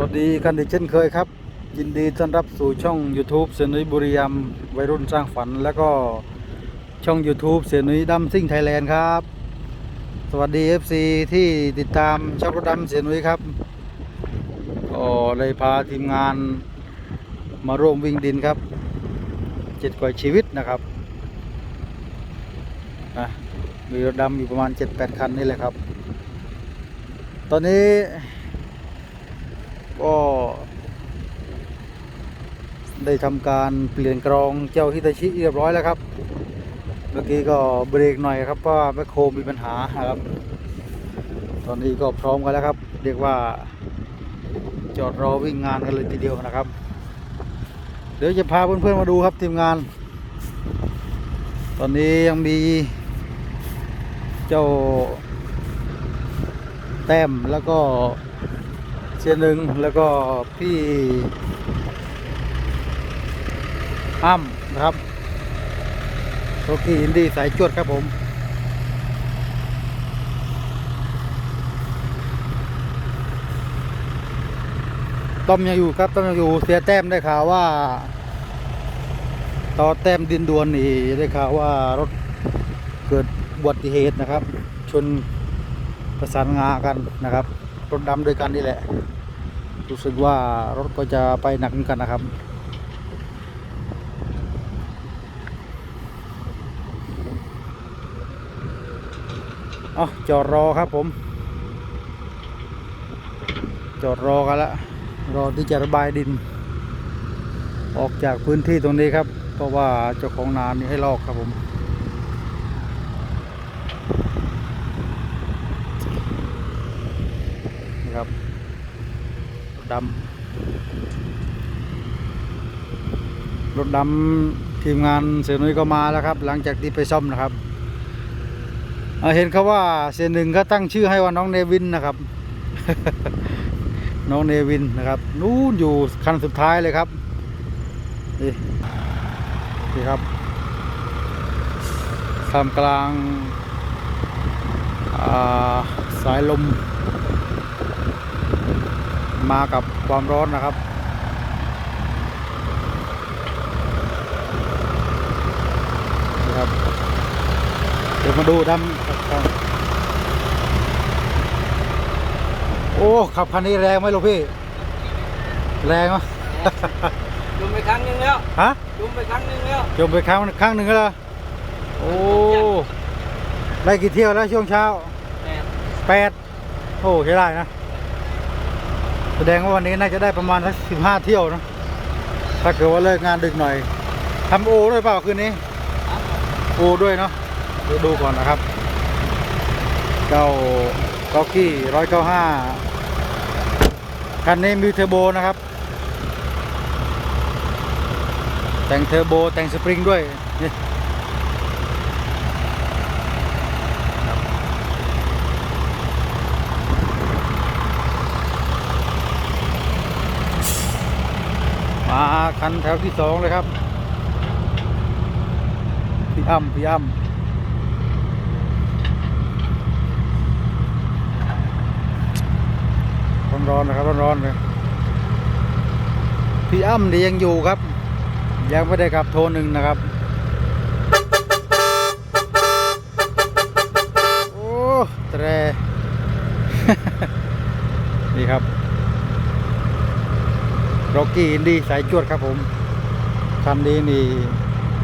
วัสดีกันอีกเช่นเคยครับ ยินดีต้อนรับสู่ช่อง YouTube เสยนุยบุรีรัมวัยรุ่นสร้างฝัน แล้วก็ช่อง YouTube เสยนุยดัมซิ่งไทยแลนด์ครับ สวัสดี FC ที่ติดตามช่องรถดำเสยนุยครับก็เลยพาทีมงานมาร่วมวิ่งดินครับเจ็ดกว่าชีวิตนะครับนะมีรถดำอยู่ประมาณ 7-8 คันนี่แหละครับ ตอนนี้ ก็ได้ทำการเปลี่ยนกรองเจ้าฮิตาชิเรียบร้อยแล้วครับ เมื่อกี้ก็เบรกหน่อยครับเพราะว่าแมคโครมีปัญหาครับ ตอนนี้ก็พร้อมกันแล้วครับ เรียกว่าจอดรอวิ่งงานกันเลยทีเดียวนะครับ เดี๋ยวจะพาเพื่อนๆมาดูครับทีมงาน ตอนนี้ยังมี เจ้าแต้มแล้วก็ียหนึ่งแล้วก็พี่อ้ำนะครับโรกี้อินดี้สายจวดครับผม ต้อมยังอยู่ครับต้อมยังอยู่เสียแต้มได้ข่าวว่า ต่อแต้มดินดวนนี่ได้ข่าวว่ารถเกิดอุบัติเหตุนะครับ ชนประสานงากันนะครับรถดำด้วยกันนี่แหละ รู้สึกว่ารถก็จะไปหนักเหมือนกันนะครับ เอาจอดรอครับผม จอดรอกันละรอที่จะระบายดิน ออกจากพื้นที่ตรงนี้ครับ เพราะว่าเจ้าของนานี่ให้ลอกครับผม นี่ครับรถ ดำรถดำทีมงานเสียนุ้ยก็มาแล้วครับ หลังจากที่ไปซ่อมนะครับเเห็นเขาว่าเสียหนึ่งก็ตั้งชื่อให้ว่าน้องเนวินนะครับ น้องเนวินนะครับนู้นอยู่คันสุดท้ายเลยครับนี่นี่ครับท่ามกลางาสายลม มากับความร้อนนะครับนี่ครับ เดี๋ยวมาดูดำครับโอ้ ขับคันนี้แรงไหมลูกพี่ แรงไหมดูไปครั้งหนึงแล้ว ฮะดูไปครั้งหนึงแล้วจมไปครั้งครั้งหนึ่งแล้วเหรอโอ้ได้กี่เที่ยวแล้วช่วงเช้าแต่แปดโอ้ใช้ได้นะ แสดงว่าวันนี้น่าจะได้ประมาณสักสิบห้าเที่ยวนะถ้าเกิดว่าเลิกงานดึกหน่อยทำโอด้วยเปล่าคืนนี้โอด้วยเนาะเดี๋ยวดูก่อนนะครับเจ้าเก้ากี้ร้อยเก้าห้าคันนี้มีเทอร์โบนะครับ แต่งเทอร์โบแต่งสปริงด้วย คันแถวที่สองเลยครับพี่อ้ำพี่อ้ำร้อนๆนะครับร้อนๆเลยพี่อ้ำเนี่ยังอยู่ครับ ยังไม่ได้กลับโทรหนึ่งนะครับ โอ้แตร นี่ครับ ร็อกกี้อินดี้สายจวดครับผมคันนี้นี่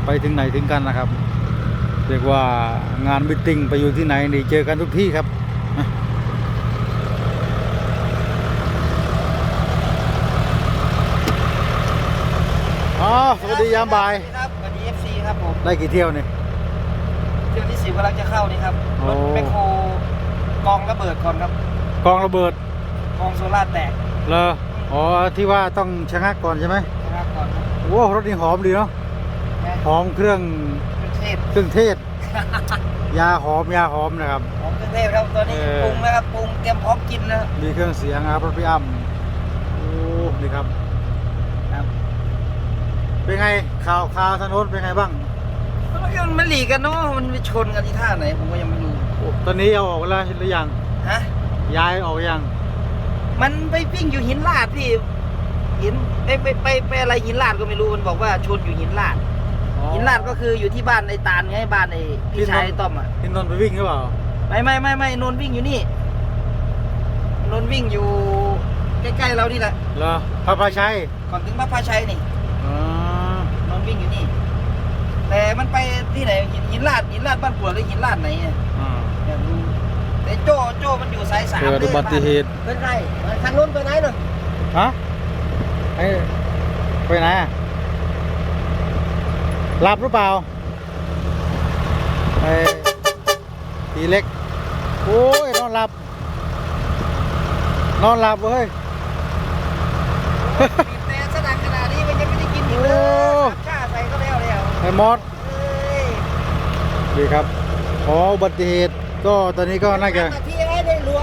ไปถึงไหนถึงกันนะครับ เรียกว่างานมิทติ้งไปอยู่ที่ไหนนี่เจอกันทุกที่ครับอ๋อสวัสดียามบ่าย ครับสวัสดีเอฟซีครับผม ได้กี่เที่ยวเนี่ยเที่ยวที่สิบกำลังจะเข้านี่ครับโอ้รถแมคโครกองระเบิดก่อนครับ กองระเบิด กองโซล่าแตก เลอ อ๋อที่ว่าต้องชะงักก่อนใช่ไหมนะครับก่อนครับโอ้รถนี่หอมดีเนาะแม่หอมเครื่องเครื่องเทศเครื่องเทศ ยาหอมยาหอมนะครับ ของเครื่องเทศครับตัวนี้เออ ปรุงนะครับปรุงเตรียมพร้อมกินนะครับมีเครื่องเสียงนะครับรถพี่อ้ำโอ้นี่ครับ ครับเป็นไงข่าวข่าวถนนเป็นไงบ้างมันมันหลีกกันเนาะมันไปชนกันที่ท่าไหนผมก็ยังไม่รู้โอ้ตอนนี้เอาออกแล้วหรือยังฮะย้ายออกยัง มันไปวิ่งอยู่หินลาดพี่หินไปไปไปไปอะไรหินลาดก็ไม่รู้มันบอกว่าชนอยู่หินลาด หินลาดก็คืออยู่ที่บ้านไอ้ตาลไงบ้านไอ้พี่ชายไอ้ต้อมอะที่นนท์ไปวิ่งหรือเปล่าไม่ไม่ไม่ไม่นนท์วิ่งอยู่นี่นนท์วิ่งอยู่ใกล้ๆเรานี่แหละเหรอพระพาชัยก่อนถึงพระพาชัยนี่อ๋อนนท์วิ่งอยู่นี่ แต่มันไปที่ไหนหินหินลาดหินลาดบ้านปวดหรือหินลาดไหนอะอ่าอยากรู้ แต่โจ้โจ้มันอยู่สายสามเกิดอุบัติเหตุเป็นไรคันนู้นไปไหนหน่อยฮะไปไปไหนอะหลับหรือเปล่าไอ้ทีเล็ก โอ้ยนอนหลับ นอนหลับเว้ยบีบแต่สดังขนาดนี้มันยังไม่ได้กินอยู่เลโอ้ยข้าใส่ก็แล้วแล้วไอ้มอสเอ้ยดีครับอ๋ออุบัติเหตุ ก็ตอนนี้ก็น่าจะนาทีให้ได้รัว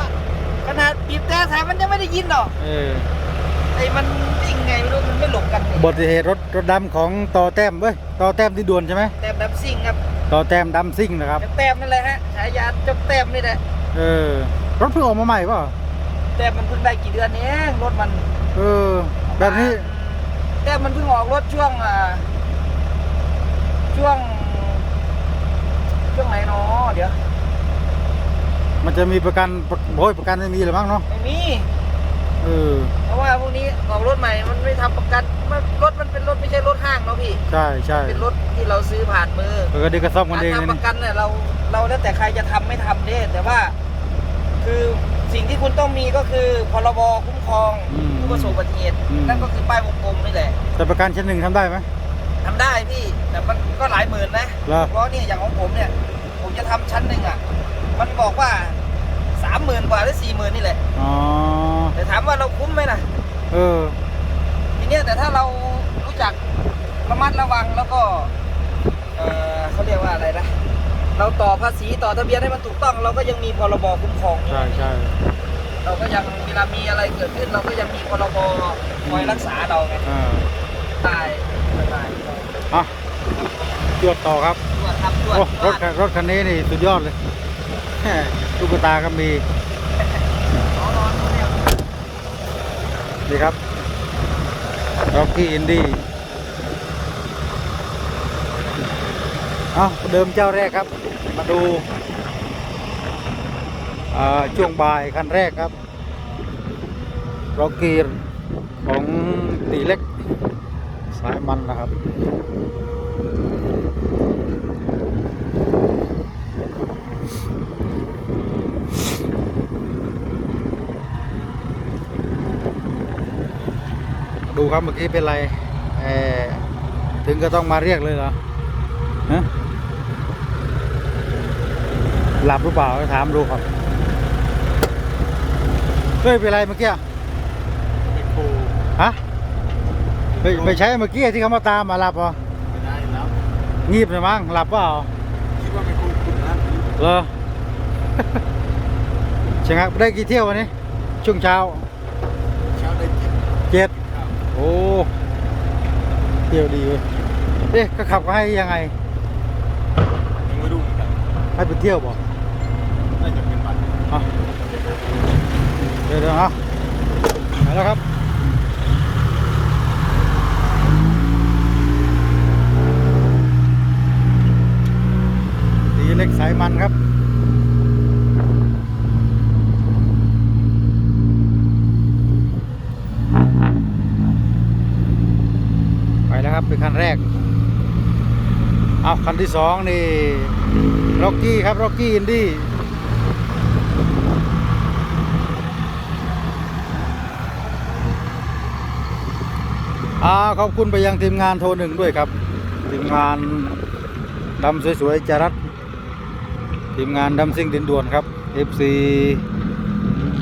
ขนาดบีบแต่ใส่มันยังไม่ได้ยินหรอกเออไอ้มันวิ่งไงไม่รู้มันไม่หลบกันนี่อุบัติเหตุรถรถดำของต่อแต้มเว้ยต่อแต้มที่ด่วนใช่ไหมแต้มดำซิ่งครับต่อแต้มดำซิ่งนะครับแต้มนั่นแหละฮะฉายาเจบแต้มนี่แหละเออรถเพิ่งออกมาใหม่เปล่าแต้มมันเพิ่งได้กี่เดือนเองรถมัน เออ แบบนี้แต้มมันเพิ่งออกรถช่วงอ่าช่วงช่วงไหนเนาะเดี๋ยว มันจะมีประกันโอ้ยประกันไม่มีหรือมั้งเนาะไม่มี เออ เพราะว่าพวกนี้ออกรถใหม่มันไม่ทำประกันมันรถมันเป็นรถไม่ใช่รถห้างเนาะพี่ใช่ใช่เป็นรถที่เราซื้อผ่านมือเออเด็กก็ซ่อมกันการเองเลยทำปนี่ระกันเนี่ยเราเราแล้วแต่ใครจะทำไม่ทำเด้แต่ว่า คือสิ่งที่คุณต้องมีก็คือพรบคุ้มครองผู้ประสบอุบัติเหตุนั่นก็คือป้ายวงกลมนี่แหละแต่ประกันชั้นหนึ่งทำได้ไหมทำได้พี่แต่มันก็หลายหมื่นนะเหรอเพราะเนี่ยอย่างของผมเนี่ย ผมจะทำชั้นหนึ่งอะ มันบอกว่าสามหมื่นกว่าหรือสี่หมื่นนี่แหละอ๋อแต่ถามว่าเราคุ้มไหมล่ะเออ ทีเนี้ยแต่ถ้าเรารู้จักระมัดระวังแล้วก็เออเขาเรียกว่าอะไรนะเราต่อภาษีต่อทะเบียนให้มันถูกต้อง เราก็ยังมีพรบคุ้มครองอยู่ใช่ใช่เราก็ยังเวลามีอะไรเกิดขึ้น เราก็ยังมีพรบคอยรักษาเราไงอ่าตายตายอะจวดต่อครับตรวจครับตรวจโอ้รถคันรถคันนี้นี่สุดยอดเลยแหม่ ตุ๊กตาก็มีนี่ครับร็อกกี้อินดี้เอาเดิมเจ้าแรกครับ มาดูช่วงบ่ายคันแรกครับร็อกกี้ของตีเล็ก สายมันนะครับ ครับเมื่อกี้เป็นไรเอ่อถึงก็ต้องมาเรียกเลยเหรอฮะหลับหรือเปล่าถามดูครับเฮ้ยเป็นไรเมื่อกี้อะฮะไม่ไม่ใช่เมื่อกี้ที่เขามาตามมาหลับเหรอไม่ได้แล้วงีบเลยมั้งหลับเปล่าคิดว่าเป็นคนคุณนะเหรอใช่ครับได้กี่เที่ยววันนี้ช่วงเช้าเช้าได้เจ็ด เจ็ด ครับ โอ้เที่ยวดีเว้ยเอ๊ะก็ขับก็ให้ยังไง ยังไม่รู้เหมือนกันให้ไปเที่ยวบ่น่าจะเป็นบัตรอะเดี๋ยวเดี๋ยวอะไปแล้วครับตีเล็กสายมันครับ ไปแล้ว คันคันแรก เอาคันที่สองนี่ร็อกกี้ครับร็อกกี้อินดี้อาขอบคุณไปยังทีมงานโทรหนึ่งด้วยครับ ทีมงานดำสวยๆจารัดทีมงานดำซิ่งดินด่วนครับ FC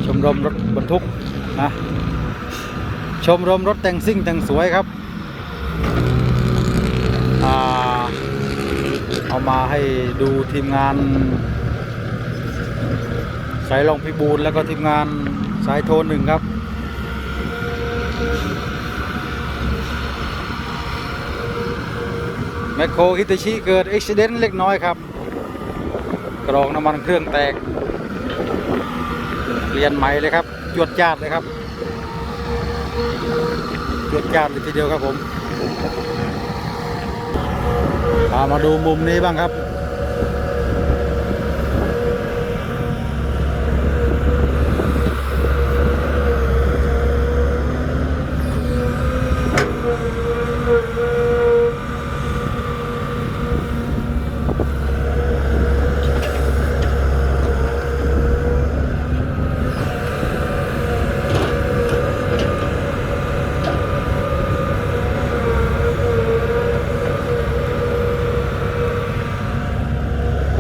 ชมรมรถบรรทุกนะชมรมรถแต่งซิ่งแต่งสวยครับ อ่า เอามาให้ดูทีมงานสายลองพิบูลแล้วก็ทีมงานสายโทนหนึ่งครับ แมคโครฮิตาชิเกิดอุบิเหตุเล็กน้อยครับ กรองน้ำมันเครื่องแตกเปลี่ยนใหม่เลยครับ จวดจาดเลยครับเกือบจานเลยทีเดียวครับผม มาดูมุมนี้บ้างครับ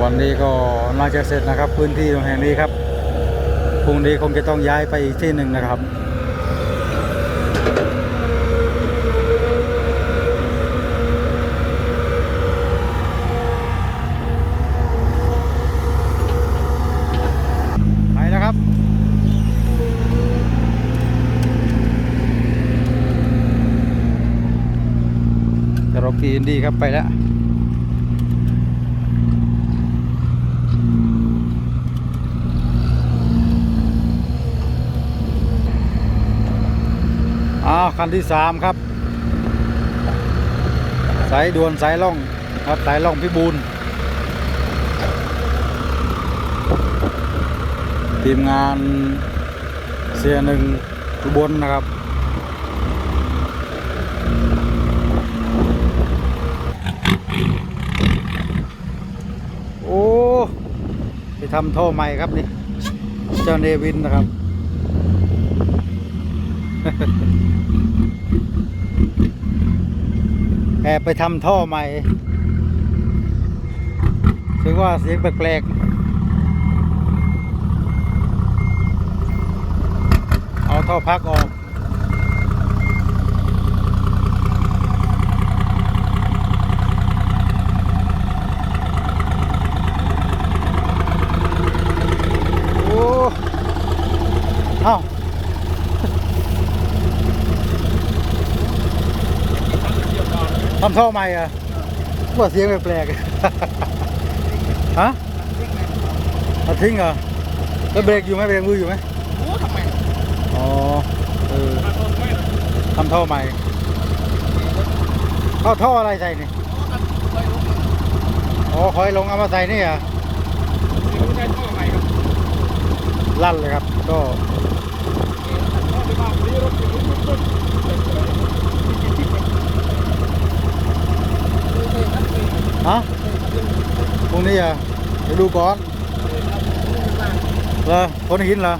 วั นี้ก็น่าจะเสร็จนะครับ พื้นที่ตรงแห่งนี้ครับพรุ่งนี้คงจะต้องย้ายไปอีกที่หนึ่งนะครับไปนะครับจะรอทีนดีครับไปแล้ว อ้าวคันที่สามครับ สายด่วนสายล่องครับสายล่องพิบูลทีมงานเสียหนึ่งอุบลนะครับ โอ้ไปทำท่อใหม่ครับนี่ เจ้าเนวินนะครับ แอบไปทำท่อใหม่ถือว่าเสียงแปลกๆ เอาท่อพักออก โอ้ เอ้า ทำท่อใหม่เหรอะว่าเสียงแปลกๆฮะเอาทิ้งเหรอแล้วเบรกอยู่ไหมเบรกมืออยู่ไหมโอ้ทำไมอ๋อเออมาตรงไม่ทำท่อใหม่เอาท่ออะไรใส่นี่อ๋อคอยลงเอามาใส่นี่เหรอะรู้ใจท่อใหม่ครับลั่นเลยครับก็ ท่อที่บ้านนี้รถถึงรุ่นต้น ฮะพรุ่งนี้อะเดี๋ยวดูก่อนเหรอคนหินเหรอ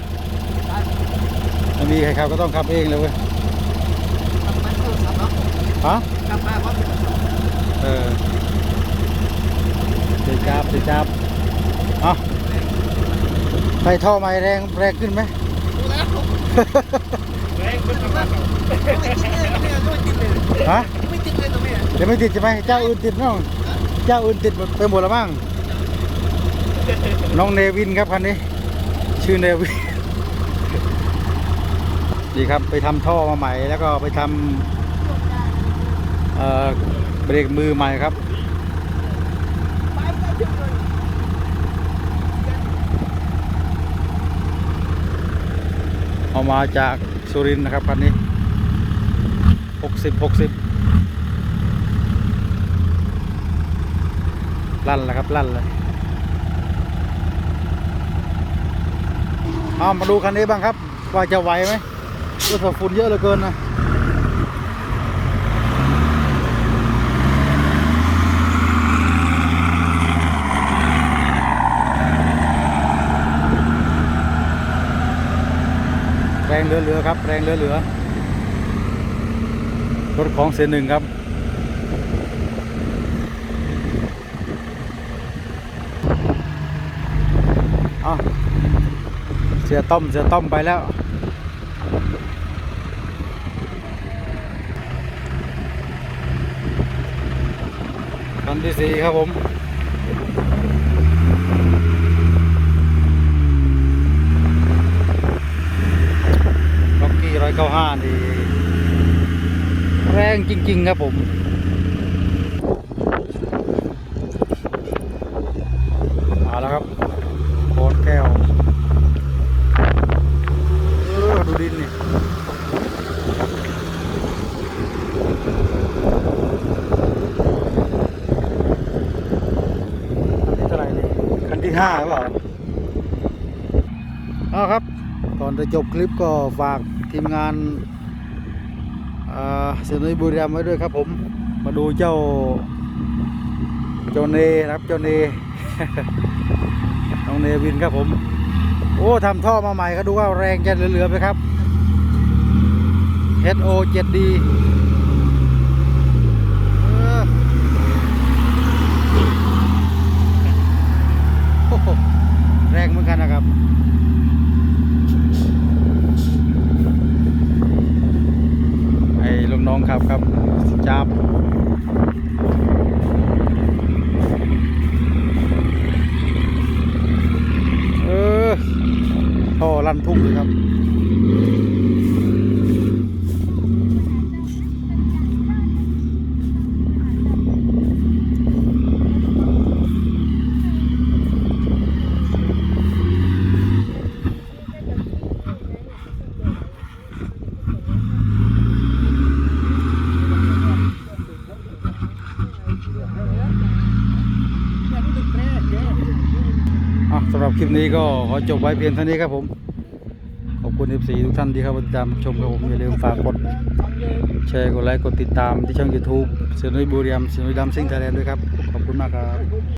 ไม่มีใครขับก็ต้องขับเองเลยเว้ยฮะกลับมาเพราะเออตีจับจับเอาใส่ท่อใหม่แรงแรงขึ้นไหมแรงขึ้นมาฮะไม่ติดเลยตรงนี้เดี๋ยวไม่ติดใช่ไหมเจ้าอื่นติดน้อง เจ้าอื่นติดไปหมดแล้วมั้งน้องเนวินครับคันนี้ ชื่อเนวินดีครับไปทำท่อมาใหม่ แล้วก็ไปทำเเบรกมือใหม่ครับเอามาจากสุรินทร์นะครับคันนี้หกสิบหกสิบ ลั่นแล้วครับลั่นเลยเอามาดูคันนี้บ้างครับ ว่าจะไหวไหมรู้สึกฝุ่นเยอะเหลือเกินนะแรงเหลือๆครับ แรงเหลือๆรถของเสียหนึ่งครับ เอาเสียต้มเสียต้มไปแล้ว คันที่สี่ครับผมล็อกกี้ร้อยเก้าห้านี่แรงจริง ๆ ครับผม มาแล้วครับโคนแก้ว เออ ดูดินนี่ ห้าหรือเปล่าเอาครับ ก่อนจะจบคลิปก็ฝากทีมงานเซนุยบุรีรัมย์ไว้ด้วยครับผม มาดูเจ้าเจ้าเนนะครับเจ้าเนน้องเนวินครับผม โอ้ทำท่อมาใหม่ก็ดูว่าแรงจะเหลือๆไปครับ SO 7D เออโอ้โหแรงเหมือนกันนะครับ ไอ้ลูกน้องครับครับจับ เออท่อลั่นทุ่งเลยครับ อะสำหรับค ลิปนี้ก็ขอจบไว้เพียงเท่านี้ครับผม ขอบคุณ FC ทุกท่านที่เข้ามาติดตามชมครับผมอย่าลืมฝากกดแชร์กดไลค์กดติดตามที่ช่อง YouTube เสือนุยบุรีรัมเสือนุยดำซิงไทยแลนด์ด้วยครับ ขอบคุณมากครับ